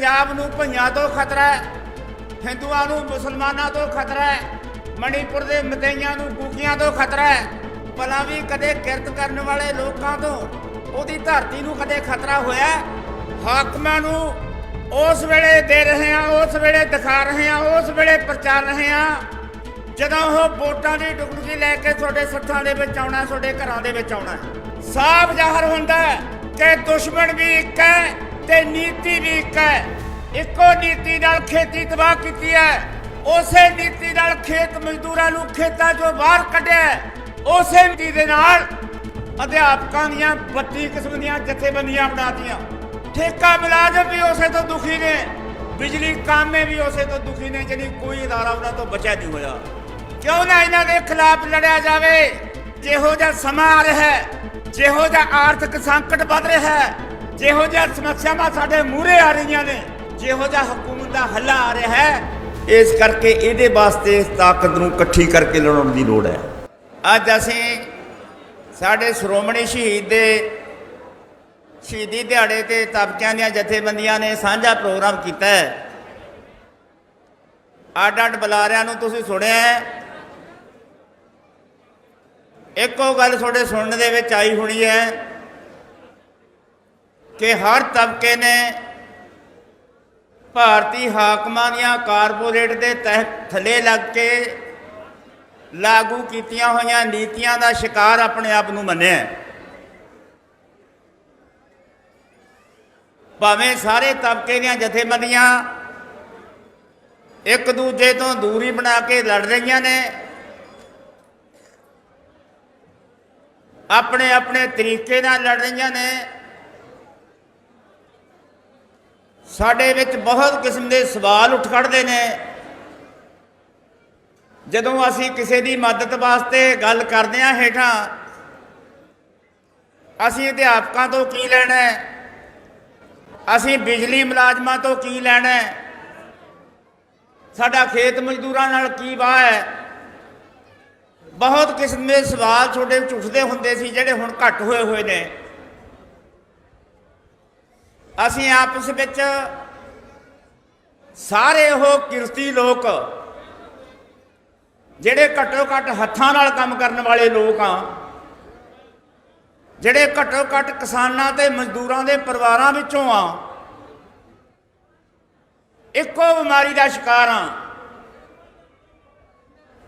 ਪੰਜਾਬ ਨੂੰ ਭਈਆਂ ਤੋਂ ਖਤਰਾ ਹੈ, ਹਿੰਦੂਆਂ ਨੂੰ ਮੁਸਲਮਾਨਾਂ ਤੋਂ ਖਤਰਾ ਹੈ, ਮਣੀਪੁਰ ਦੇ ਮਤਈਆਂ ਨੂੰ ਕੂਕੀਆਂ ਤੋਂ ਖਤਰਾ ਹੈ, ਭਲਾ ਵੀ ਕਦੇ ਕਿਰਤ ਕਰਨ ਵਾਲੇ ਲੋਕਾਂ ਤੋਂ ਉਹਦੀ ਧਰਤੀ ਨੂੰ ਕਦੇ ਖਤਰਾ ਹੋਇਆ ਹਾਕਮਾਂ ਨੂੰ ਉਸ ਵੇਲੇ ਦੇ ਰਹੇ ਆ ਉਸ ਵੇਲੇ ਦਿਖਾ ਰਹੇ ਆ ਉਸ ਵੇਲੇ ਪ੍ਰਚਾਰ ਰਹੇ ਆ ਜਦੋਂ ਉਹ ਵੋਟਾਂ ਦੀ ਟੁਕੜਕੀ ਲੈ ਕੇ ਤੁਹਾਡੇ ਸੱਥਾਂ ਦੇ ਵਿੱਚ ਆਉਣਾ, ਤੁਹਾਡੇ ਘਰਾਂ ਦੇ ਵਿੱਚ ਆਉਣਾ ਸਾਫ਼ ਜ਼ਾਹਰ ਹੁੰਦਾ ਕਿ ਦੁਸ਼ਮਣ ਵੀ ਇੱਕ ਹੈ ਤੇ ਨੀਤੀ ਵੀ ਇੱਕ ਹੈ। ਇੱਕੋ ਨੀਤੀ ਨਾਲ ਖੇਤੀ ਤਬਾਹ ਕੀਤੀ ਹੈ। ਉਸੇ ਨੀਤੀ ਨਾਲ ਖੇਤ ਮਜ਼ਦੂਰਾਂ ਨੂੰ ਖੇਤਾਂ 'ਚੋਂ ਬਾਹਰ ਕੱਢਿਆ ਉਸੇ ਨੀਤੀ ਦੇ ਨਾਲ ਅਧਿਆਪਕਾਂ ਦੀਆਂ 32 ਕਿਸਮ ਦੀਆਂ ਜਥੇਬੰਦੀਆਂ ਬਣਾਤੀਆਂ। ਠੇਕਾ ਮੁਲਾਜ਼ਮ ਵੀ ਉਸੇ ਤੋਂ ਦੁਖੀ ਨੇ। ਬਿਜਲੀ ਕਾਮੇ ਵੀ ਉਸੇ ਤੋਂ ਦੁਖੀ ਨੇ ਜਿਹੜੀ ਕੋਈ ਅਦਾਰਾ ਉਹਨਾਂ ਤੋਂ ਬਚਿਆ ਨਹੀਂ ਹੋਇਆ। ਕਿਉਂ ਨਾ ਇਹਨਾਂ ਦੇ ਖਿਲਾਫ ਲੜਿਆ ਜਾਵੇ? ਜਿਹੋ ਜਿਹਾ ਸਮਾਂ ਆ ਰਿਹਾ ਹੈ, ਜਿਹੋ ਜਿਹਾ ਆਰਥਿਕ ਸੰਕਟ ਵੱਧ ਰਿਹਾ ਹੈ ਜਿਹੋ ਜਿਹਾ ਸਮੱਸਿਆਵਾਂ ਸਾਡੇ ਮੂਹਰੇ ਆ ਰਹੀਆਂ ਨੇ, ਜਿਹੋ ਜਿਹਾ ਹਕੂਮਤ ਦਾ ਹੱਲਾ ਆ ਰਿਹਾ ਹੈ, ਇਸ ਕਰਕੇ ਇਹਦੇ ਵਾਸਤੇ ਇਸ ਤਾਕਤ ਨੂੰ ਇਕੱਠੀ ਕਰਕੇ ਲੜਾਉਣ ਦੀ ਲੋੜ ਹੈ। ਅੱਜ ਅਸੀਂ ਸਾਡੇ ਸ਼੍ਰੋਮਣੀ ਸ਼ਹੀਦ ਦੇ ਸ਼ਹੀਦੀ ਦਿਹਾੜੇ ਤੇ ਤਬਕਿਆਂ ਦੀਆਂ ਜਥੇਬੰਦੀਆਂ ਨੇ ਸਾਂਝਾ ਪ੍ਰੋਗਰਾਮ ਕੀਤਾ ਹੈ। ਅੱਡ ਅੱਡ ਬੁਲਾਰਿਆਂ ਨੂੰ ਤੁਸੀਂ ਸੁਣਿਆ ਹੈ। ਇੱਕੋ ਗੱਲ ਤੁਹਾਡੇ ਸੁਣਨ ਦੇ ਵਿੱਚ ਆਈ ਹੋਣੀ ਹੈ ਕਿ ਹਰ ਤਬਕੇ ਨੇ ਭਾਰਤੀ ਹਾਕਮਾਂ ਦੀਆਂ ਕਾਰਪੋਰੇਟ ਦੇ ਤਹਿਤ ਥੱਲੇ ਲੱਗ ਕੇ ਲਾਗੂ ਕੀਤੀਆਂ ਹੋਈਆਂ ਨੀਤੀਆਂ ਦਾ ਸ਼ਿਕਾਰ ਆਪਣੇ ਆਪ ਨੂੰ ਮੰਨਿਆ ਭਾਵੇਂ ਸਾਰੇ ਤਬਕੇ ਦੀਆਂ ਜਥੇਬੰਦੀਆਂ ਇੱਕ ਦੂਜੇ ਤੋਂ ਦੂਰੀ ਬਣਾ ਕੇ ਲੜ ਰਹੀਆਂ ਨੇ, ਆਪਣੇ ਆਪਣੇ ਤਰੀਕੇ ਨਾਲ ਲੜ ਰਹੀਆਂ ਨੇ ਸਾਡੇ ਵਿੱਚ ਬਹੁਤ ਕਿਸਮ ਦੇ ਸਵਾਲ ਉੱਠ ਖੜਦੇ ਨੇ। ਜਦੋਂ ਅਸੀਂ ਕਿਸੇ ਦੀ ਮਦਦ ਵਾਸਤੇ ਗੱਲ ਕਰਦੇ ਹਾਂ ਹੇਠਾਂ, ਅਸੀਂ ਅਧਿਆਪਕਾਂ ਤੋਂ ਕੀ ਲੈਣਾ ਹੈ? ਅਸੀਂ ਬਿਜਲੀ ਮੁਲਾਜ਼ਮਾਂ ਤੋਂ ਕੀ ਲੈਣਾ ਹੈ? ਸਾਡਾ ਖੇਤ ਮਜ਼ਦੂਰਾਂ ਨਾਲ ਕੀ ਵਾਹ ਹੈ? ਬਹੁਤ ਕਿਸਮ ਦੇ ਸਵਾਲ ਤੁਹਾਡੇ ਵਿੱਚ ਉੱਠਦੇ ਹੁੰਦੇ ਸੀ, ਜਿਹੜੇ ਹੁਣ ਘੱਟ ਹੋਏ ਹੋਏ ਨੇ। ਅਸੀਂ ਆਪਸ ਵਿੱਚ ਸਾਰੇ ਉਹ ਕਿਰਤੀ ਲੋਕ, ਜਿਹੜੇ ਘੱਟੋ ਘੱਟ ਹੱਥਾਂ ਨਾਲ ਕੰਮ ਕਰਨ ਵਾਲੇ ਲੋਕ ਆ, ਜਿਹੜੇ ਘੱਟੋ ਘੱਟ ਕਿਸਾਨਾਂ ਤੇ ਮਜ਼ਦੂਰਾਂ ਦੇ ਪਰਿਵਾਰਾਂ ਵਿੱਚੋਂ ਆ, ਇੱਕੋ ਬਿਮਾਰੀ ਦਾ ਸ਼ਿਕਾਰ ਆ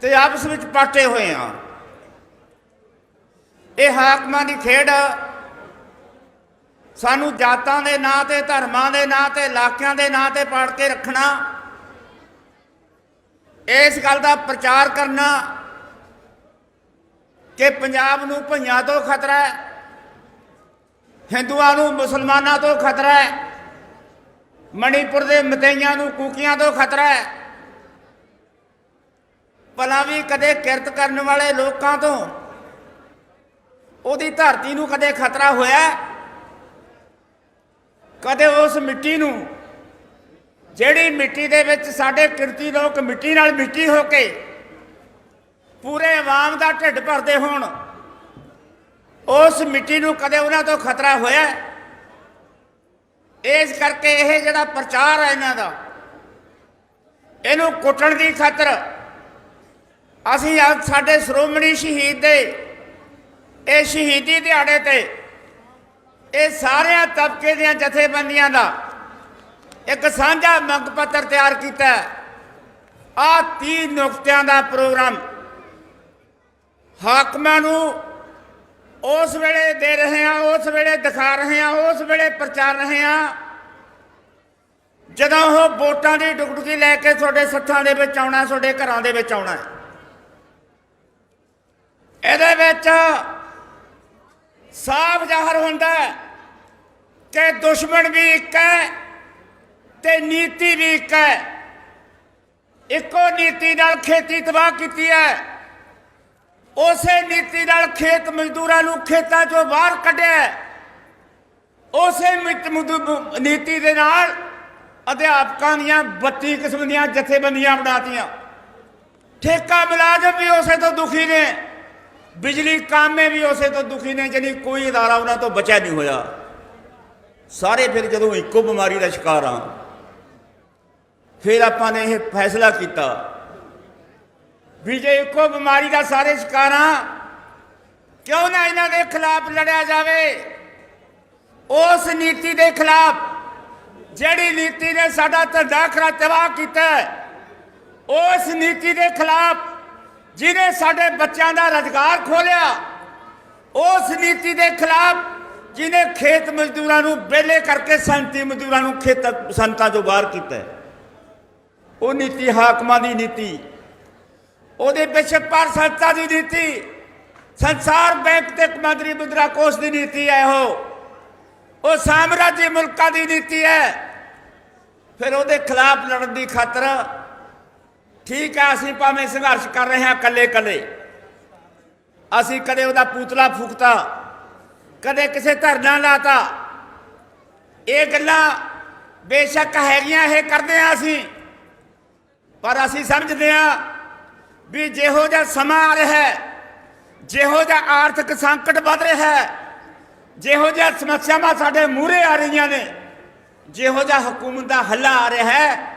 ਤੇ ਆਪਸ ਵਿੱਚ ਪਾਟੇ ਹੋਏ ਆ। ਇਹ ਹਾਕਮਾਂ ਦੀ ਖੇਡ ਸਾਨੂੰ ਜਾਤਾਂ ਦੇ ਨਾਂ ਤੇ, ਧਰਮਾਂ ਦੇ ਨਾਂ ਤੇ, ਇਲਾਕਿਆਂ ਦੇ ਨਾਂ ਤੇ ਪਾੜ ਕੇ ਰੱਖਣਾ, ਇਸ ਗੱਲ ਦਾ ਪ੍ਰਚਾਰ ਕਰਨਾ ਕਿ ਪੰਜਾਬ ਨੂੰ ਭਈਆਂ ਤੋਂ ਖਤਰਾ ਹੈ, ਹਿੰਦੂਆਂ ਨੂੰ ਮੁਸਲਮਾਨਾਂ ਤੋਂ ਖਤਰਾ ਹੈ, ਮਣੀਪੁਰ ਦੇ ਮਤਈਆਂ ਨੂੰ ਕੂਕੀਆਂ ਤੋਂ ਖਤਰਾ ਹੈ ਭਲਾ ਵੀ ਕਦੇ ਕਿਰਤ ਕਰਨ ਵਾਲੇ ਲੋਕਾਂ ਤੋਂ ਉਹਦੀ ਧਰਤੀ ਨੂੰ ਕਦੇ ਖਤਰਾ ਹੋਇਆ ਹੈ? ਕਦੇ ਉਸ ਮਿੱਟੀ ਨੂੰ, ਜਿਹੜੀ ਮਿੱਟੀ ਦੇ ਵਿੱਚ ਸਾਡੇ ਕਿਰਤੀ ਲੋਕ ਮਿੱਟੀ ਨਾਲ ਮਿੱਟੀ ਹੋ ਕੇ ਪੂਰੇ ਆਵਾਮ ਦਾ ਢਿੱਡ ਭਰਦੇ ਹੋਣ, ਉਸ ਮਿੱਟੀ ਨੂੰ ਕਦੇ ਉਹਨਾਂ ਤੋਂ ਖਤਰਾ ਹੋਇਆ? ਇਸ ਕਰਕੇ ਇਹ ਜਿਹੜਾ ਪ੍ਰਚਾਰ ਹੈ ਇਹਨਾਂ ਦਾ, ਇਹਨੂੰ ਕੁੱਟਣ ਦੀ ਖਾਤਰ ਅਸੀਂ ਅੱਜ ਸਾਡੇ ਸ਼੍ਰੋਮਣੀ ਸ਼ਹੀਦ ਦੇ, ਇਹ ਸ਼ਹੀਦੀ ਦਿਹਾੜੇ ਤੇ ਇਹ ਸਾਰਿਆਂ ਤਬਕੇ ਦੀਆਂ ਜਥੇਬੰਦੀਆਂ ਦਾ ਇੱਕ ਸਾਂਝਾ ਮੰਗ ਪੱਤਰ ਤਿਆਰ ਕੀਤਾ ਆ 30 ਨੁਕਤਿਆਂ ਦਾ ਪ੍ਰੋਗਰਾਮ ਹਾਕਮਾਂ ਨੂੰ ਉਸ ਵੇਲੇ ਦੇ ਰਹੇ ਆ ਉਸ ਵੇਲੇ ਦਿਖਾ ਰਹੇ ਆ ਉਸ ਵੇਲੇ ਪ੍ਰਚਾਰ ਰਹੇ ਆ ਜਦੋਂ ਉਹ ਵੋਟਾਂ ਦੀ ਟੁਕੜਕੀ ਲੈ ਕੇ ਤੁਹਾਡੇ ਸੱਥਾਂ ਦੇ ਵਿੱਚ ਆਉਣਾ, ਤੁਹਾਡੇ ਘਰਾਂ ਦੇ ਵਿੱਚ ਆਉਣਾ ਇਹਦੇ ਵਿੱਚ ਸਾਫ਼ ਜ਼ਾਹਰ ਹੁੰਦਾ ਹੈ ਕਿ ਦੁਸ਼ਮਣ ਵੀ ਇੱਕ ਹੈ ਤੇ ਨੀਤੀ ਵੀ ਇੱਕ ਹੈ। ਇੱਕੋ ਨੀਤੀ ਨਾਲ ਖੇਤੀ ਤਬਾਹ ਕੀਤੀ ਹੈ। ਉਸੇ ਨੀਤੀ ਨਾਲ ਖੇਤ ਮਜ਼ਦੂਰਾਂ ਨੂੰ ਖੇਤਾਂ 'ਚੋਂ ਬਾਹਰ ਕੱਢਿਆ ਉਸੇ ਨੀਤੀ ਦੇ ਨਾਲ ਅਧਿਆਪਕਾਂ ਦੀਆਂ 32 ਕਿਸਮ ਦੀਆਂ ਜਥੇਬੰਦੀਆਂ ਬਣਾਤੀਆਂ। ਠੇਕਾ ਮੁਲਾਜ਼ਮ ਵੀ ਉਸੇ ਤੋਂ ਦੁਖੀ ਨੇ। ਬਿਜਲੀ ਕਾਮੇ ਵੀ ਉਸੇ ਤੋਂ ਦੁਖੀ ਨੇ ਜਿਹੜੀ ਕੋਈ ਅਦਾਰਾ ਉਹਨਾਂ ਤੋਂ ਬਚਿਆ ਨਹੀਂ ਹੋਇਆ। ਸਾਰੇ ਫਿਰ ਜਦੋਂ ਇੱਕੋ ਬਿਮਾਰੀ ਦਾ ਸ਼ਿਕਾਰ ਆ, ਫਿਰ ਆਪਾਂ ਨੇ ਇਹ ਫੈਸਲਾ ਕੀਤਾ ਵੀ ਜੇ ਇੱਕੋ ਬਿਮਾਰੀ ਦਾ ਸਾਰੇ ਸ਼ਿਕਾਰ ਸ਼ਿਕਾਰਾਂ ਕਿਉਂ ਨਾ ਇਹਨਾਂ ਦੇ ਖਿਲਾਫ ਲੜਿਆ ਜਾਵੇ? ਉਸ ਨੀਤੀ ਦੇ ਖਿਲਾਫ ਜਿਹੜੀ ਨੀਤੀ ਨੇ ਸਾਡਾ ਧੰਦਾ ਖਰਾ ਤਬਾਹ ਕੀਤਾ ਉਸ ਨੀਤੀ ਦੇ ਖਿਲਾਫ ਜਿਹਨੇ ਸਾਡੇ ਬੱਚਿਆਂ ਦਾ ਰੁਜ਼ਗਾਰ ਖੋਲਿਆ, ਉਸ ਨੀਤੀ ਦੇ ਖਿਲਾਫ ਜਿਹਨੇ ਖੇਤ ਮਜ਼ਦੂਰਾਂ ਨੂੰ ਬੇਲੇ ਕਰਕੇ ਸੰਤੀ ਮਜ਼ਦੂਰਾਂ ਨੂੰ ਖੇਤ ਸੰਤਾਂ ਤੋਂ ਬਾਹਰ ਕੀਤਾ ਉਹ ਨੀਤੀ ਹਾਕਮਾਂ ਦੀ ਨੀਤੀ ਉਹਦੇ ਪਿੱਛੇ ਪਰ ਸੰਸਥਾ ਦੀ ਨੀਤੀ ਸੰਸਾਰ ਬੈਂਕ ਤੇ ਕਮਾਂਡਰੀ ਮੁਦਰਾ ਕੋਸ਼ ਦੀ ਨੀਤੀ ਹੈ ਉਹ ਉਹ ਸਾਮਰਾਜੀ ਮੁਲਕਾਂ ਦੀ ਨੀਤੀ ਹੈ ਫਿਰ ਉਹਦੇ ਖਿਲਾਫ ਲੜਨ ਦੀ ਖਾਤਰ ਠੀਕ ਹੈ ਅਸੀਂ ਭਾਵੇਂ ਸੰਘਰਸ਼ ਕਰ ਰਹੇ ਹਾਂ ਕੱਲੇ ਕੱਲੇ ਅਸੀਂ ਕਦੇ ਉਹਦਾ ਪੂਤਲਾ ਫੂਕਤਾ ਕਦੇ ਕਿਸੇ ਧਰਨਾ ਲਾਤਾ। ਇਹ ਗੱਲਾਂ ਬੇਸ਼ੱਕ ਹੈਗੀਆਂ, ਇਹ ਕਰਦੇ ਆ ਅਸੀਂ। ਪਰ ਅਸੀਂ ਸਮਝਦੇ ਆ ਵੀ ਜਿਹੋ ਜਿਹਾ ਸਮਾਂ ਆ ਰਿਹਾ ਹੈ, ਜਿਹੋ ਜਿਹਾ ਆਰਥਿਕ ਸੰਕਟ ਵੱਧ ਰਿਹਾ ਹੈ, ਜਿਹੋ ਜਿਹਾ ਸਮੱਸਿਆਵਾਂ ਸਾਡੇ ਮੂਹਰੇ ਆ ਰਹੀਆਂ ਨੇ, ਜਿਹੋ ਜਿਹਾ ਹਕੂਮਤ ਦਾ ਹੱਲਾ ਆ ਰਿਹਾ ਹੈ,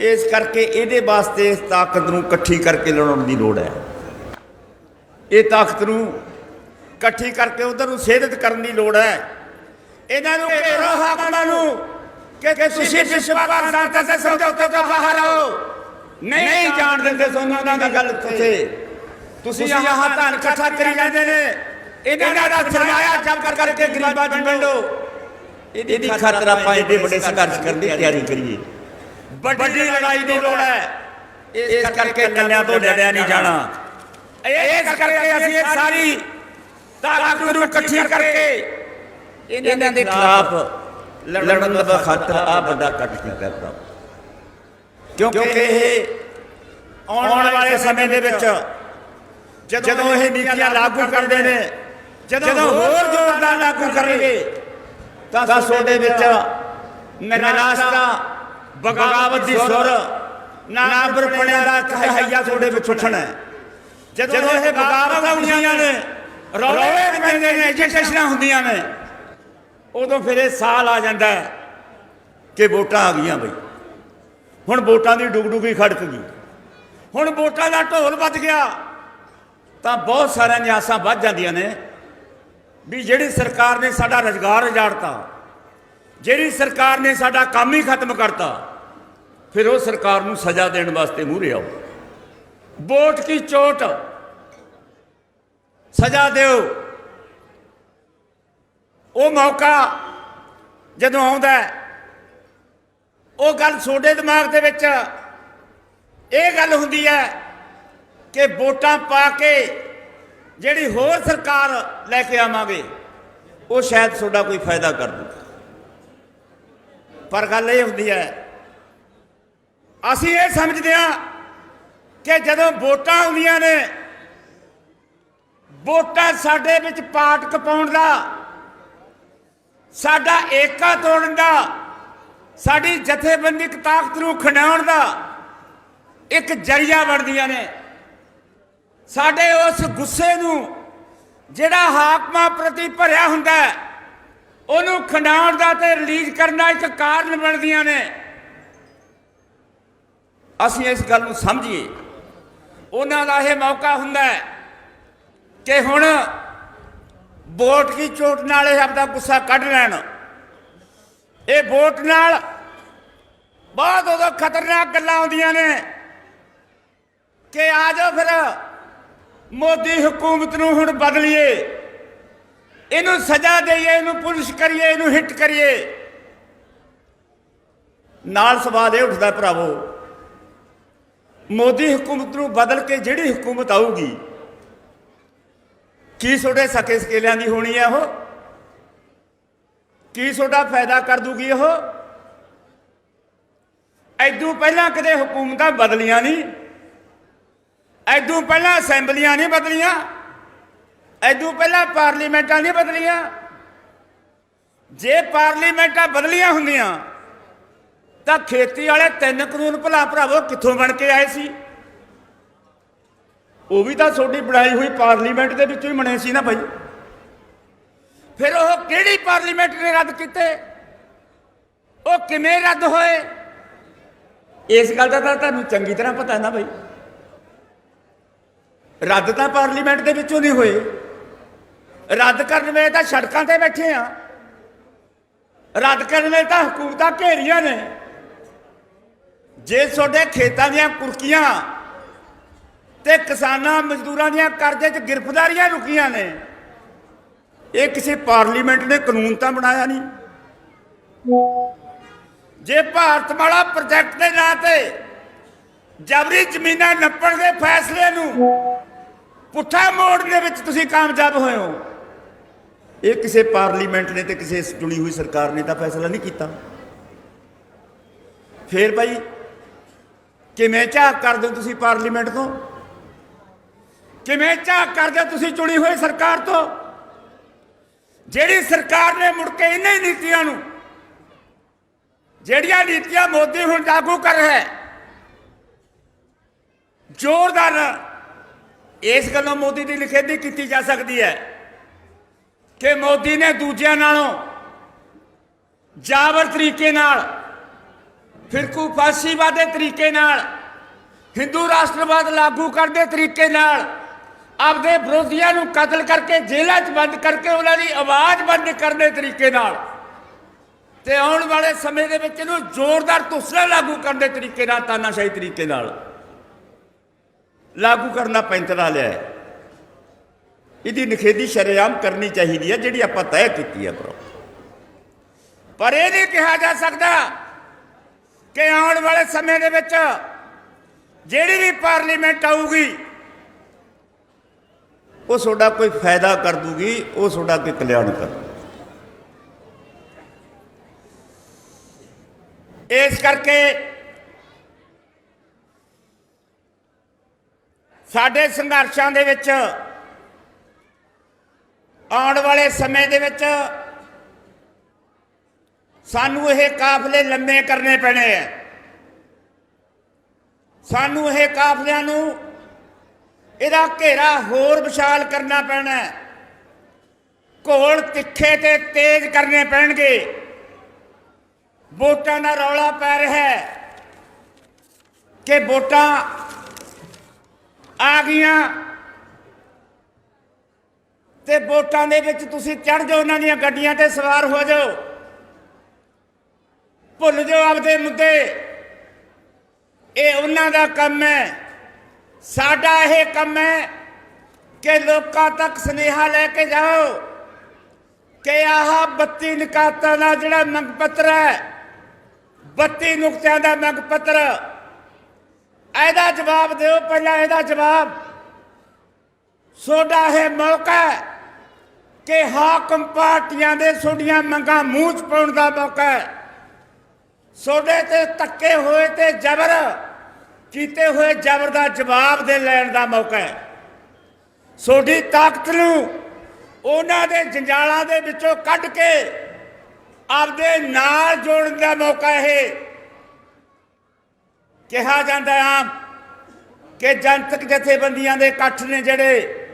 ਇਸ ਕਰਕੇ ਇਹਦੇ ਵਾਸਤੇ ਇਸ ਤਾਕਤ ਨੂੰ ਇਕੱਠੀ ਕਰਕੇ ਲੜਨ ਦੀ ਲੋੜ ਹੈ। ਇਹ ਤਾਕਤ ਨੂੰ ਇਕੱਠੀ ਕਰਕੇ ਉਧਰ ਨੂੰ ਸੇਧਿਤ ਕਰਨ ਦੀ ਲੋੜ ਹੈ। ਇਹਨਾਂ ਨੂੰ ਘੇਰੋ ਹਾਕਮਾਂ ਨੂੰ ਕਿ ਤੁਸੀਂ ਵਿਸ਼ਵ ਪਾਕਿਸਤਾਨ ਤੇ ਸਮਝੌਤੇ ਤੋਂ ਬਾਹਰ ਆਓ। ਨਹੀਂ ਜਾਣ ਦਿੰਦੇ ਤੁਹਾਨੂੰ ਉਹਨਾਂ ਦੀ ਗੱਲ ਇੱਥੇ ਤੁਸੀਂ ਯਹਾਂ ਧਨ ਇਕੱਠਾ ਕਰੀ ਜਾਂਦੇ ਨੇ। ਇਹਨਾਂ ਦਾ ਸਰਮਾਇਆ ਜ਼ਬਤ ਕਰਕੇ ਗਰੀਬਾਂ ਚ ਵੰਡੋ ਇਹਦੀ ਖਾਤਰ ਆਪਾਂ ਏਡੇ ਵੱਡੇ ਸੰਘਰਸ਼ ਕਰਨ ਦੀ ਤਿਆਰੀ ਕਰੀਏ। ਵੱਡੀ ਲੜਾਈ ਦੀ ਲੋੜ ਹੈ। ਇਸ ਕਰਕੇ ਕੱਲਿਆਂ ਤੋਂ ਲੜਿਆ ਨਹੀਂ ਜਾਣਾ। ਇਸ ਕਰਕੇ ਅਸੀਂ ਇਹ ਸਾਰੀ ਤਾਕਤ ਨੂੰ ਇਕੱਠੀ ਕਰਕੇ ਇਹਨਾਂ ਦੇ ਖਿਲਾਫ ਲੜਨ ਦਾ ਖਾਤਰ ਆ ਵੱਡਾ ਕੱਟ ਕੀਤਾ ਹੈ ਕਿਉਂਕਿ ਇਹ ਆਉਣ ਵਾਲੇ ਸਮੇਂ ਦੇ ਵਿੱਚ ਜਦੋਂ ਇਹ ਨੀਤੀਆਂ ਲਾਗੂ ਕਰਦੇ ਨੇ ਜਦੋਂ ਹੋਰ ਜ਼ੋਰਦਾਰ ਲਾਗੂ ਕਰਨਗੇ ਤਾਂ ਤੁਹਾਡੇ ਵਿੱਚ ਨਿਰਾਸ਼ਤਾ ਬਗਾਵਤ ਦੀ ਸੁਰ ਨਾ ਬਰਪਣਿਆ ਦਾ ਕਹਈਆ ਤੁਹਾਡੇ ਵਿੱਚ ਉੱਠਣਾ। ਜਦੋਂ ਇਹ ਬਗਾਵਤਾਂ ਹੁੰਦੀਆਂ ਨੇ ਰੌਲੇ ਪੈਂਦੇ ਨੇ ਐਜੀਟੇਸ਼ਨਾਂ ਹੁੰਦੀਆਂ ਨੇ। ਉਦੋਂ ਫਿਰ ਇਹ ਸਾਲ ਆ ਜਾਂਦਾ ਕਿ ਵੋਟਾਂ ਆ ਗਈਆਂ ਬਈ। ਹੁਣ ਵੋਟਾਂ ਦੀ ਡੁਗਡੁਗੀ ਖੜਕ ਗਈ। ਹੁਣ ਵੋਟਾਂ ਦਾ ਢੋਲ ਵੱਜ ਗਿਆ। ਤਾਂ ਬਹੁਤ ਸਾਰਿਆਂ ਦੀਆਂ ਆਸਾਂ ਵੱਧ ਜਾਂਦੀਆਂ ਨੇ ਵੀ ਜਿਹੜੀ ਸਰਕਾਰ ਨੇ ਸਾਡਾ ਰੁਜ਼ਗਾਰ ਉਜਾੜਤਾ ਜਿਹੜੀ ਸਰਕਾਰ ਨੇ ਸਾਡਾ ਕੰਮ ਹੀ ਖਤਮ ਕਰਤਾ ਫਿਰ ਉਹ ਸਰਕਾਰ ਨੂੰ ਸਜ਼ਾ ਦੇਣ ਵਾਸਤੇ ਮੂਹਰੇ ਆਓ। ਵੋਟ ਕੀ ਚੋਟ? ਸਜ਼ਾ ਦਿਓ। ਉਹ ਮੌਕਾ ਜਦੋਂ ਆਉਂਦਾ ਉਹ ਗੱਲ ਤੁਹਾਡੇ ਦਿਮਾਗ ਦੇ ਵਿੱਚ ਇਹ ਗੱਲ ਹੁੰਦੀ ਹੈ ਕਿ ਵੋਟਾਂ ਪਾ ਕੇ ਜਿਹੜੀ ਹੋਰ ਸਰਕਾਰ ਲੈ ਕੇ ਆਵਾਂਗੇ, ਉਹ ਸ਼ਾਇਦ ਤੁਹਾਡਾ ਕੋਈ ਫਾਇਦਾ ਕਰ ਦੂ ਪਰ ਗੱਲ ਇਹ ਹੁੰਦੀ ਹੈ, ਅਸੀਂ ਇਹ ਸਮਝਦੇ ਹਾਂ ਕਿ ਜਦੋਂ ਵੋਟਾਂ ਆਉਂਦੀਆਂ ਨੇ ਵੋਟਾਂ ਸਾਡੇ ਵਿੱਚ ਪਾਟ ਕਪਾਉਣ ਦਾ, ਸਾਡਾ ਏਕਾ ਤੋੜਨ ਦਾ, ਸਾਡੀ ਜਥੇਬੰਦਿਕ ਤਾਕਤ ਨੂੰ ਖੰਡਾਉਣ ਦਾ ਇੱਕ ਜਰੀਆ ਬਣਦੀਆਂ ਨੇ। ਸਾਡੇ ਉਸ ਗੁੱਸੇ ਨੂੰ ਜਿਹੜਾ ਹਾਕਮਾਂ ਪ੍ਰਤੀ ਭਰਿਆ ਹੁੰਦਾ ਉਹਨੂੰ ਖੰਡਾਉਣ ਦਾ ਤੇ ਰਿਲੀਜ਼ ਕਰਨਾ ਇੱਕ ਕਾਰਨ ਬਣਦੀਆਂ ਨੇ। ਅਸੀਂ ਇਸ ਗੱਲ ਨੂੰ ਸਮਝੀਏ। ਉਹਨਾਂ ਦਾ ਇਹ ਮੌਕਾ ਹੁੰਦਾ ਹੈ ਕਿ ਹੁਣ ਵੋਟ ਦੀ ਚੋਟ ਨਾਲ ਇਹ ਆਪਦਾ ਗੁੱਸਾ ਕੱਢ ਲੈਣ। ਇਹ ਵੋਟ ਨਾਲ ਬਹੁਤ ਉਦੋਂ ਖਤਰਨਾਕ ਗੱਲਾਂ ਆਉਂਦੀਆਂ ਨੇ ਕਿ ਆ ਜਾਓ ਫਿਰ ਮੋਦੀ ਹਕੂਮਤ ਨੂੰ ਹੁਣ ਬਦਲੀਏ। ਇਹਨੂੰ ਸਜ਼ਾ ਦੇਈਏ, ਇਹਨੂੰ ਪੁਲਿਸ ਕਰੀਏ, ਇਹਨੂੰ ਹਿੱਟ ਕਰੀਏ। ਨਾਲ ਸਵਾਲ ਇਹ ਉੱਠਦਾ ਭਰਾਵੋ, ਮੋਦੀ ਹਕੂਮਤ ਨੂੰ ਬਦਲ ਕੇ ਜਿਹੜੀ ਹਕੂਮਤ ਆਊਗੀ ਕੀ ਤੁਹਾਡੇ ਸਕੇ ਸਕੇਲਿਆਂ ਦੀ ਹੋਣੀ ਹੈ ਉਹ? ਕੀ ਤੁਹਾਡਾ ਫਾਇਦਾ ਕਰ ਦੂਗੀ ਉਹ? ਐਦੂ ਪਹਿਲਾਂ ਕਦੇ ਹਕੂਮਤਾਂ ਬਦਲੀਆਂ ਨਹੀਂ। ਐਦੂ ਪਹਿਲਾਂ ਅਸੈਂਬਲੀਆਂ ਨਹੀਂ ਬਦਲੀਆਂ। ਐਦੂ ਪਹਿਲਾਂ ਪਾਰਲੀਮੈਂਟਾਂ ਨਹੀਂ ਬਦਲੀਆਂ। ਜੇ ਪਾਰਲੀਮੈਂਟਾਂ ਬਦਲੀਆਂ ਹੁੰਦੀਆਂ, ਤਾਂ ਖੇਤੀ ਵਾਲੇ ਤਿੰਨ ਕਾਨੂੰਨ ਭਲਾ ਭਰਾਵੋ ਕਿੱਥੋਂ ਬਣ ਕੇ ਆਏ ਸੀ? ਉਹ ਵੀ ਤਾਂ ਤੁਹਾਡੀ ਬਣਾਈ ਹੋਈ ਪਾਰਲੀਮੈਂਟ ਦੇ ਵਿੱਚੋਂ ਹੀ ਬਣੇ ਸੀ ਨਾ ਭਾਈ ਫਿਰ ਉਹ ਕਿਹੜੀ ਪਾਰਲੀਮੈਂਟ ਨੇ ਰੱਦ ਕੀਤੇ? ਉਹ ਕਿਵੇਂ ਰੱਦ ਹੋਏ? ਇਸ ਗੱਲ ਦਾ ਤਾਂ ਤੁਹਾਨੂੰ ਚੰਗੀ ਤਰ੍ਹਾਂ ਪਤਾ ਨਾ ਬਈ। ਰੱਦ ਤਾਂ ਪਾਰਲੀਮੈਂਟ ਦੇ ਵਿੱਚੋਂ ਨਹੀਂ ਹੋਏ। ਰੱਦ ਕਰਨ ਵੇਲੇ ਤਾਂ ਸੜਕਾਂ ਤੇ ਬੈਠੇ ਆ। ਰੱਦ ਕਰਨ ਵੇਲੇ ਤਾਂ ਹਕੂਮਤਾਂ ਘੇਰੀਆਂ ਨੇ। ਜੇ ਤੁਹਾਡੇ ਖੇਤਾਂ ਦੀਆਂ ਕੁਰਕੀਆਂ ਤੇ ਕਿਸਾਨਾਂ ਮਜ਼ਦੂਰਾਂ ਦੀਆਂ ਕਰਜ਼ੇ 'ਚ ਗ੍ਰਿਫਤਾਰੀਆਂ ਰੁਕੀਆਂ ਨੇ। ਇਹ ਕਿਸੇ ਪਾਰਲੀਮੈਂਟ ਨੇ ਕਾਨੂੰਨ ਤਾਂ ਬਣਾਇਆ ਨਹੀਂ। ਜੇ ਭਾਰਤ ਮਾਲਾ ਪ੍ਰੋਜੈਕਟ ਦੇ ਨਾਂ ਤੇ ਜਬਰੀ ਜ਼ਮੀਨਾਂ ਨੱਪਣ ਦੇ ਫੈਸਲੇ ਨੂੰ ਪੁੱਠਾ ਮੋੜ ਦੇ ਵਿੱਚ ਤੁਸੀਂ ਕਾਮਯਾਬ ਹੋਏ ਹੋ, ਇਹ ਕਿਸੇ ਪਾਰਲੀਮੈਂਟ ਨੇ ਤੇ ਕਿਸੇ ਚੁਣੀ ਹੋਈ ਸਰਕਾਰ ਨੇ ਤਾਂ ਫੈਸਲਾ ਨਹੀਂ ਕੀਤਾ। ਫੇਰ ਭਾਈ ਕਿਵੇਂ ਝਾਕ ਕਰਦੇ ਹੋ ਤੁਸੀਂ ਪਾਰਲੀਮੈਂਟ ਤੋਂ? ਕਿਵੇਂ ਝਾਕ ਕਰਦੇ ਤੁਸੀਂ ਚੁਣੀ ਹੋਈ ਸਰਕਾਰ ਤੋਂ? ਜਿਹੜੀ ਸਰਕਾਰ ਨੇ ਮੁੜ ਕੇ ਇਹਨਾਂ ਨੀਤੀਆਂ ਨੂੰ, ਜਿਹੜੀਆਂ ਨੀਤੀਆਂ ਮੋਦੀ ਹੁਣ ਲਾਗੂ ਕਰ ਰਿਹਾ ਹੈ, ਜ਼ੋਰਦਾਰ ਇਸ ਗੱਲੋਂ ਮੋਦੀ ਦੀ ਨਿਖੇਧੀ ਕੀਤੀ ਜਾ ਸਕਦੀ ਹੈ ਕਿ ਮੋਦੀ ਨੇ ਦੂਜਿਆਂ ਨਾਲੋਂ ਜਾਬਰ ਤਰੀਕੇ ਨਾਲ, ਫਿਰਕੂ ਫਾਸੀਵਾਦ ਦੇ ਤਰੀਕੇ ਨਾਲ, ਹਿੰਦੂ ਰਾਸ਼ਟਰਵਾਦ ਲਾਗੂ ਕਰਨ ਦੇ ਤਰੀਕੇ ਨਾਲ ਆਪਦੇ ਵਿਰੋਧੀਆਂ ਨੂੰ ਕਤਲ ਕਰਕੇ ਜੇਲ੍ਹਾਂ 'ਚ ਬੰਦ ਕਰਕੇ ਉਹਨਾਂ ਦੀ ਆਵਾਜ਼ ਬੰਦ ਕਰਨ ਦੇ ਤਰੀਕੇ ਨਾਲ। ਤੇ ਆਉਣ ਵਾਲੇ ਸਮੇਂ ਦੇ ਵਿੱਚ ਇਹਨੂੰ ਜ਼ੋਰਦਾਰ ਤੁਸਰਾ ਲਾਗੂ ਕਰਨ ਦੇ ਤਰੀਕੇ ਨਾਲ, ਤਾਨਾਸ਼ਾਹੀ ਤਰੀਕੇ ਨਾਲ ਲਾਗੂ ਕਰਨਾ ਪੈਂਤਰਾ ਲਿਆ ਹੈ। ਇਹਦੀ ਨਿਖੇਧੀ ਸ਼ਰੇਆਮ ਕਰਨੀ ਚਾਹੀਦੀ ਹੈ, ਜਿਹੜੀ ਆਪਾਂ ਤੈਅ ਕੀਤੀ ਹੈ ਕਰੋ ਪਰ ਇਹ ਨਹੀਂ ਕਿਹਾ ਜਾ ਸਕਦਾ ਕਿ ਆਉਣ ਵਾਲੇ ਸਮੇਂ ਦੇ ਵਿੱਚ ਜਿਹੜੀ ਵੀ ਪਾਰਲੀਮੈਂਟ ਆਊਗੀ ਉਹ ਤੁਹਾਡਾ ਕੋਈ ਫਾਇਦਾ ਕਰ ਦੂਗੀ, ਉਹ ਤੁਹਾਡਾ ਕੋਈ ਕਲਿਆਣ ਕਰ ਇਸ ਕਰਕੇ ਸਾਡੇ ਸੰਘਰਸ਼ਾਂ ਦੇ ਵਿੱਚ, ਆਉਣ ਵਾਲੇ ਸਮੇਂ ਦੇ ਵਿੱਚ ਸਾਨੂੰ ਇਹ ਕਾਫਲੇ ਲੰਮੇ ਕਰਨੇ ਪੈਣੇ ਆ ਸਾਨੂੰ ਇਹ ਕਾਫਲਿਆਂ ਨੂੰ ਇਹਦਾ ਘੇਰਾ ਹੋਰ ਵਿਸ਼ਾਲ ਕਰਨਾ ਪੈਣਾ ਹੈ। ਘੋਲ ਤਿੱਖੇ ਤੇ ਤੇਜ਼ ਕਰਨੇ ਪੈਣਗੇ। ਵੋਟਾਂ ਦਾ ਰੌਲਾ ਪੈ ਰਿਹਾ ਹੈ ਕਿ ਵੋਟਾਂ ਆ ਗਈਆਂ ਤੇ ਵੋਟਾਂ ਦੇ ਵਿੱਚ ਤੁਸੀਂ ਚੜ ਜਾਓ, ਉਹਨਾਂ ਦੀਆਂ ਗੱਡੀਆਂ ਤੇ ਸਵਾਰ ਹੋ ਜਾਓ। ਭੁੱਲ ਜਾਓ ਆਪਦੇ ਮੁੱਦੇ। ਇਹ ਉਹਨਾਂ ਦਾ ਕੰਮ ਹੈ। ਸਾਡਾ ਇਹ ਕੰਮ ਹੈ ਕਿ ਲੋਕਾਂ ਤੱਕ ਸੁਨੇਹਾ ਲੈ ਕੇ ਜਾਓ ਕਿ ਆਹ 32 ਨਿਕਾਤਾਂ ਦਾ ਜਿਹੜਾ ਮੰਗ ਪੱਤਰ ਹੈ 32 ਨੁਕਤਿਆਂ ਦਾ ਮੰਗ ਪੱਤਰ, ਇਹਦਾ ਜਵਾਬ ਦਿਓ, ਪਹਿਲਾਂ ਇਹਦਾ ਜਵਾਬ। ਸੋਡਾ ਇਹ ਮੌਕਾ ਕਿ ਹਾਕਮ ਪਾਰਟੀਆਂ ਦੇ ਸੋਡੀਆਂ ਮੰਗਾਂ ਮੂੰਹ 'ਚ ਪਾਉਣ ਦਾ ਮੌਕਾ ਹੈ। ਸੋਡੇ ਤੇ ਤੱਕੇ ਹੋਏ ਤੇ ਜ਼ਬਰ ਕੀਤੇ ਹੋਏ ਜ਼ਬਰ ਦਾ ਜਵਾਬ ਦੇ ਲੈਣ ਦਾ ਮੌਕਾ ਹੈ। ਸੋਡੀ ਤਾਕਤ ਨੂੰ ਉਹਨਾਂ ਦੇ ਜੰਜਾਲਾਂ ਦੇ ਵਿੱਚੋਂ ਕੱਢ ਕੇ ਆਪਦੇ ਨਾਲ ਜੋੜਨ ਦਾ ਮੌਕਾ ਇਹ ਕਿਹਾ ਜਾਂਦਾ ਹੈ ਆਮ ਕਿ ਜਨਤਕ ਜਥੇਬੰਦੀਆਂ ਦੇ ਇਕੱਠ ਨੇ ਜਿਹੜੇ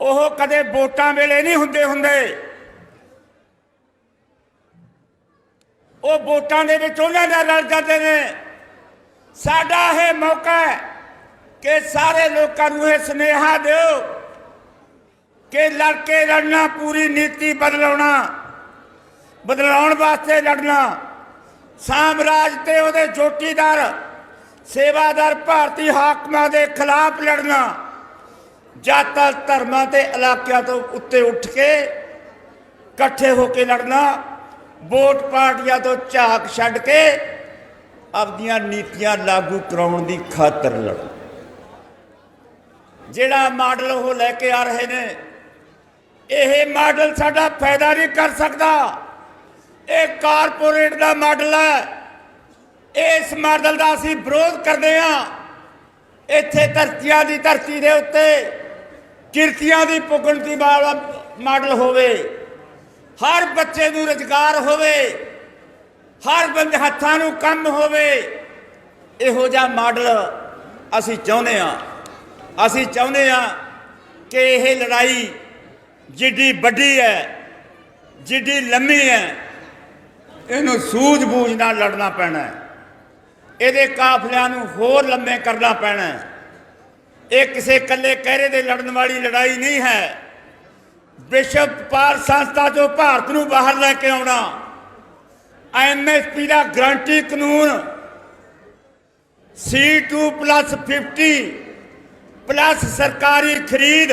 ਉਹ ਕਦੇ ਵੋਟਾਂ ਵੇਲੇ ਨਹੀਂ ਹੁੰਦੇ ਹੁੰਦੇ। ਉਹ ਵੋਟਾਂ ਦੇ ਵਿੱਚ ਉਹਨਾਂ ਨਾਲ ਰਲ ਜਾਂਦੇ ਨੇ। ਸਾਡਾ ਇਹ ਮੌਕਾ ਹੈ ਕਿ ਸਾਰੇ ਲੋਕਾਂ ਨੂੰ ਇਹ ਸੁਨੇਹਾ ਦਿਓ ਕਿ ਲੜ ਕੇ ਲੜਨਾ, ਪੂਰੀ ਨੀਤੀ ਬਦਲਾਉਣਾ, ਬਦਲਾਉਣ ਵਾਸਤੇ ਲੜਨਾ, ਸਾਮਰਾਜ ਤੇ ਉਹਦੇ ਜੋਟੀਦਾਰ ਸੇਵਾਦਾਰ ਭਾਰਤੀ ਹਾਕਮਾਂ ਦੇ ਖਿਲਾਫ ਲੜਨਾ, ਜਾਤਾਂ, ਧਰਮਾਂ ਤੇ ਇਲਾਕਿਆਂ ਤੋਂ ਉੱਤੇ ਉੱਠ ਕੇ ਇਕੱਠੇ ਹੋ ਕੇ ਲੜਨਾ, ਵੋਟ ਪਾਰਟੀਆਂ ਤੋਂ ਝਾਕ ਛੱਡ ਕੇ ਆਪਦੀਆਂ ਨੀਤੀਆਂ ਲਾਗੂ ਕਰਾਉਣ ਦੀ ਖਾਤਰ ਲੜਨਾ ਜਿਹੜਾ ਮਾਡਲ ਉਹ ਲੈ ਕੇ ਆ ਰਹੇ ਨੇ, ਇਹ ਮਾਡਲ ਸਾਡਾ ਫਾਇਦਾ ਨਹੀਂ ਕਰ ਸਕਦਾ। ਇਹ ਕਾਰਪੋਰੇਟ ਦਾ ਮਾਡਲ ਹੈ। ਇਸ ਮਾਡਲ ਦਾ ਅਸੀਂ ਵਿਰੋਧ ਕਰਦੇ ਹਾਂ। ਇੱਥੇ ਧਰਤੀਆਂ ਦੀ ਧਰਤੀ ਦੇ ਉੱਤੇ ਕਿਰਤੀਆਂ ਦੀ ਪੁਗਣਤੀ ਵਾਲਾ ਮਾਡਲ ਹੋਵੇ, ਹਰ ਬੱਚੇ ਨੂੰ ਰੁਜ਼ਗਾਰ ਹੋਵੇ ਹਰ ਬੰਦੇ ਹੱਥਾਂ ਨੂੰ ਕੰਮ ਹੋਵੇ, ਇਹੋ ਜਿਹਾ ਮਾਡਲ ਅਸੀਂ ਚਾਹੁੰਦੇ ਹਾਂ। ਅਸੀਂ ਚਾਹੁੰਦੇ ਹਾਂ ਕਿ ਇਹ ਲੜਾਈ ਜਿੱਡੀ ਵੱਡੀ ਹੈ, ਜਿੱਡੀ ਲੰਮੀ ਹੈ, ਇਹਨੂੰ ਸੂਝ-ਬੂਝ ਨਾਲ ਲੜਨਾ ਪੈਣਾ ਹੈ। ਇਹਦੇ ਕਾਫਲਿਆਂ ਨੂੰ ਹੋਰ ਲੰਮੇ ਕਰਨਾ ਪੈਣਾ ਹੈ। ਇਹ ਕਿਸੇ ਇਕੱਲੇ ਕਹਿਰੇ ਦੇ ਲੜਨ ਵਾਲੀ ਲੜਾਈ ਨਹੀਂ ਹੈ। ਵਿਸ਼ਵ ਪਾਰ ਸੰਸਥਾ ਤੋਂ ਭਾਰਤ ਨੂੰ ਬਾਹਰ ਲੈ ਕੇ ਆਉਣਾ ਐਮਐਸਪੀ ਦਾ ਗਰੰਟੀ ਕਾਨੂੰਨ C2 50 ਪਲੱਸ ਸਰਕਾਰੀ ਖਰੀਦ,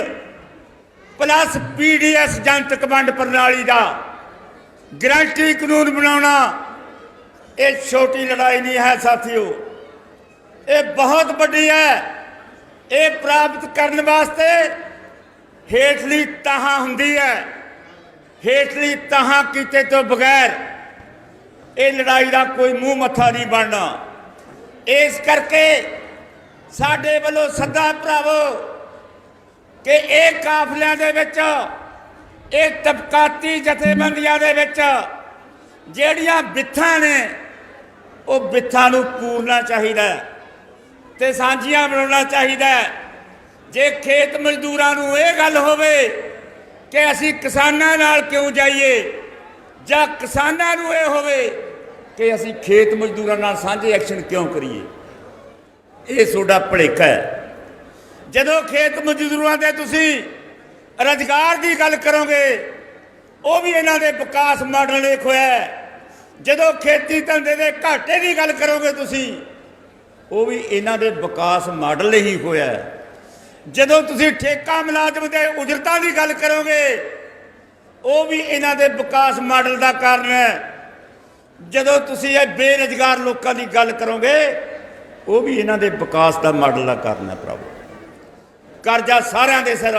ਪਲੱਸ ਪੀਡੀਐਸ ਜਨਤਕ ਵੰਡ ਪ੍ਰਣਾਲੀ ਦਾ ਗਰੰਟੀ ਕਾਨੂੰਨ ਬਣਾਉਣਾ, ਇਹ ਛੋਟੀ ਲੜਾਈ ਨਹੀਂ ਹੈ ਸਾਥੀਓ। ਇਹ ਬਹੁਤ ਵੱਡੀ ਹੈ। ਇਹ ਪ੍ਰਾਪਤ ਕਰਨ ਵਾਸਤੇ ਹੇਠਲੀ ਤਾਹਾਂ ਹੁੰਦੀ ਹੈ। ਹੇਠਲੀ ਤਾਹਾਂ ਕੀਤੇ ਤੋਂ ਬਗੈਰ ਇਹ ਲੜਾਈ ਦਾ ਕੋਈ ਮੂੰਹ ਮੱਥਾ ਨਹੀਂ ਬਣਨਾ। ਇਸ ਕਰਕੇ ਸਾਡੇ ਵੱਲੋਂ ਸੱਦਾ ਭਰਾਵੋ ਕਿ ਇਹ ਕਾਫਲਿਆਂ ਦੇ ਵਿੱਚ, ਇਹ ਤਬਕਾਤੀ ਜਥੇਬੰਦੀਆਂ ਦੇ ਵਿੱਚ ਜਿਹੜੀਆਂ ਬਿੱਥਾਂ ਨੇ, ਉਹ ਬਿੱਥਾਂ ਨੂੰ ਪੂਰਨਾ ਚਾਹੀਦਾ ਹੈ ਤੇ ਸਾਂਝੀਆਂ ਬਣਾਉਣਾ ਚਾਹੀਦਾ ਜੇ ਖੇਤ ਮਜ਼ਦੂਰਾਂ ਨੂੰ ਇਹ ਗੱਲ ਹੋਵੇ ਕਿ ਅਸੀਂ ਕਿਸਾਨਾਂ ਨਾਲ ਕਿਉਂ ਜਾਈਏ ਜਾਂ ਕਿਸਾਨਾਂ ਨੂੰ ਇਹ ਹੋਵੇ ਕਿ ਅਸੀਂ ਖੇਤ ਮਜ਼ਦੂਰਾਂ ਨਾਲ ਸਾਂਝੇ ਐਕਸ਼ਨ ਕਿਉਂ ਕਰੀਏ? ਇਹ ਤੁਹਾਡਾ ਭਲੇਖਾ ਹੈ। ਜਦੋਂ ਖੇਤ ਮਜ਼ਦੂਰਾਂ ਦੇ ਤੁਸੀਂ ਰੁਜ਼ਗਾਰ ਦੀ ਗੱਲ ਕਰੋਗੇ, ਉਹ ਵੀ ਇਹਨਾਂ ਦੇ ਵਿਕਾਸ ਮਾਡਲ ਲੇਖ ਹੋਇਆ ਜਦੋਂ ਖੇਤੀ ਧੰਦੇ ਦੇ ਘਾਟੇ ਦੀ ਗੱਲ ਕਰੋਗੇ ਤੁਸੀਂ, ਉਹ ਵੀ ਇਹਨਾਂ ਦੇ ਵਿਕਾਸ ਮਾਡਲ ਹੀ ਹੋਇਆ ਜਦੋਂ ਤੁਸੀਂ ਠੇਕਾ ਮੁਲਾਜ਼ਮ ਦੇ ਉਜਰਤਾਂ ਦੀ ਗੱਲ ਕਰੋਗੇ ਉਹ ਵੀ ਇਹਨਾਂ ਦੇ ਵਿਕਾਸ ਮਾਡਲ ਦਾ ਕਾਰਨ ਹੈ। ਜਦੋਂ ਤੁਸੀਂ ਇਹ ਬੇਰੁਜ਼ਗਾਰ ਲੋਕਾਂ ਦੀ ਗੱਲ ਕਰੋਗੇ, ਉਹ ਵੀ ਇਹਨਾਂ ਦੇ ਵਿਕਾਸ ਦਾ ਮਾਡਲ ਦਾ ਕਾਰਨ ਹੈ ਪ੍ਰਭੂ ਕਰਜ਼ਾ ਸਾਰਿਆਂ ਦੇ ਸਿਰ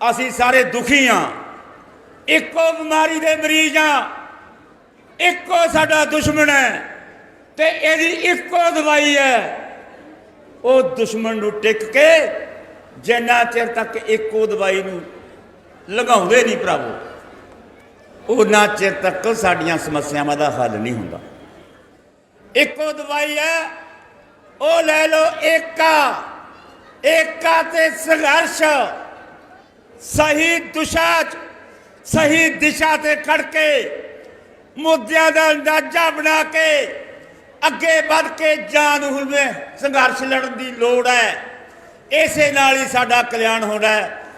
ਅਸੀਂ ਸਾਰੇ ਦੁਖੀ ਹਾਂ। ਇੱਕੋ ਬਿਮਾਰੀ ਦੇ ਮਰੀਜ਼ ਹਾਂ ਇੱਕੋ ਸਾਡਾ ਦੁਸ਼ਮਣ ਹੈ ਤੇ ਇਹਦੀ ਇੱਕੋ ਦਵਾਈ ਹੈ। ਉਹ ਦੁਸ਼ਮਣ ਨੂੰ ਟਿਕ ਕੇ ਜਿੰਨਾ ਚਿਰ ਤੱਕ ਇੱਕੋ ਦਵਾਈ ਨੂੰ ਲਗਾਉਂਦੇ ਨਹੀਂ ਭਰਾਵੋ। ਉਹਨਾਂ ਚਿਰ ਤੱਕ ਸਾਡੀਆਂ ਸਮੱਸਿਆਵਾਂ ਦਾ ਹੱਲ ਨਹੀਂ ਹੁੰਦਾ। ਇੱਕੋ ਦਵਾਈ ਹੈ, ਉਹ ਲੈ ਲਓ ਏਕਾ। ਏਕਾ ਤੇ ਸੰਘਰਸ਼। ਸਹੀ ਦਿਸ਼ਾ ਸਹੀ ਦਿਸ਼ਾ ਤੇ ਖੜ ਕੇ ਮੁੱਦਿਆਂ ਦਾ ਅੰਦਾਜ਼ਾ ਬਣਾ ਕੇ, ਅੱਗੇ ਵੱਧ ਕੇ ਜਾਨ ਹੁਲਵੇਂ ਸੰਘਰਸ਼ ਲੜਨ ਦੀ ਲੋੜ ਹੈ। ਇਸੇ ਨਾਲ ਹੀ ਸਾਡਾ ਕਲਿਆਣ ਹੋਣਾ ਹੈ।